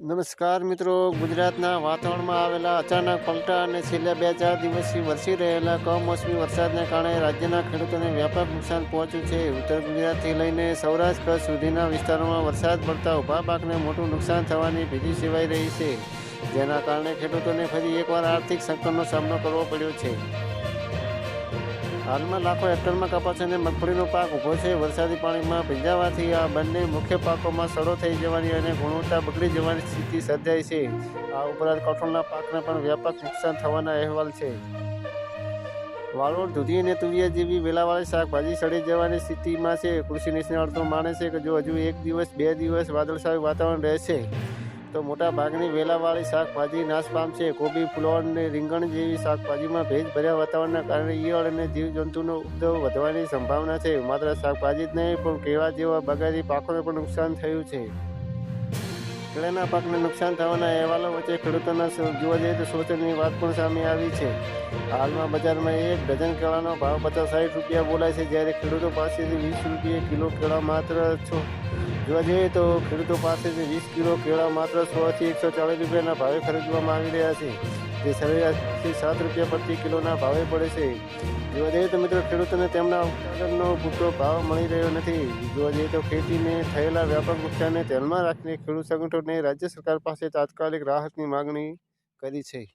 નમસ્કાર મિત્રો, ગુજરાતના વાતાવરણમાં આવેલા અચાનક પલટા અને છેલ્લા બે ચાર દિવસથી વરસી રહેલા કમોસમી વરસાદને કારણે રાજ્યના ખેડૂતોને વ્યાપક નુકસાન પહોંચ્યું છે. ઉત્તર ગુજરાતથી લઈને સૌરાષ્ટ્ર સુધીના વિસ્તારોમાં વરસાદ પડતા ઊભા પાકને મોટું નુકસાન થવાની ભીતિ સેવાઈ રહી છે. જેના કારણે ખેડૂતોને ફરી એકવાર આર્થિક સંકટનો સામનો કરવો પડ્યો છે. હાલમાં લાખો હેક્ટરમાં કપાસ અને મગફળીનો પાક ઊભો છે. વરસાદી પાણીમાં ભીંજાવાથી આ બંને મુખ્ય પાકોમાં સડો થઈ જવાની અને ગુણવત્તા બગડી જવાની સ્થિતિ સર્જાઈ છે. આ ઉપરાંત કઠોળના પાકને પણ વ્યાપક નુકસાન થવાના અહેવાલ છે. વાળોડ દૂધી અને તુરિયા જેવી વેલાવાળી શાકભાજી સડી જવાની સ્થિતિમાં છે. કૃષિ નિષ્ણાતો માને છે કે જો હજુ એક દિવસ, બે દિવસ વાદળછાયું વાતાવરણ રહેશે. તો મોટા ભાગની વેલાવાળી શાકભાજી નાશ પામશે કોબી ફ્લોર અને રીંગણ જેવી શાકભાજીમાં ભેજ ભર્યા વાતાવરણના કારણે ઈયળ અને જીવજંતુનો ઉપદ્રવ વધવાની સંભાવના છે. માત્ર શાકભાજી જ નહીં, પણ કેળા જેવા બગાડી પાકોને પણ નુકસાન થયું છે. કેળાના પાકને નુકસાન થવાના અહેવાલો વચ્ચે ખેડૂતોના જોવા જઈએ તો શોષણની વાત પણ સામે આવી છે. હાલમાં બજારમાં એક ડઝન કેળાનો ભાવ પચાસ સાઠ રૂપિયા બોલાય છે, જ્યારે ખેડૂતો પાસેથી વીસ રૂપિયા કિલો કેળા માત્ર જોવા જઈએ તો ખેડૂતો પાસેથી વીસ કિલો કેળા માત્ર સોથી એકસો ચાલીસ રૂપિયાના ભાવે ખરીદવામાં આવી રહ્યા છે. જે સરેરાશથી સાત રૂપિયા પ્રતિ કિલોના ભાવે પડે છે. જોવા જઈએ તો મિત્રો ખેડૂતોને તેમના ઉત્પાદનનો પૂરતો ભાવ મળી રહ્યો નથી. જોવા જઈએ તો ખેતીને થયેલા વ્યાપક નુકસાનને ધ્યાનમાં રાખીને ખેડૂત સંગઠનોને રાજ્ય સરકાર પાસે તાત્કાલિક રાહતની માગણી કરી છે.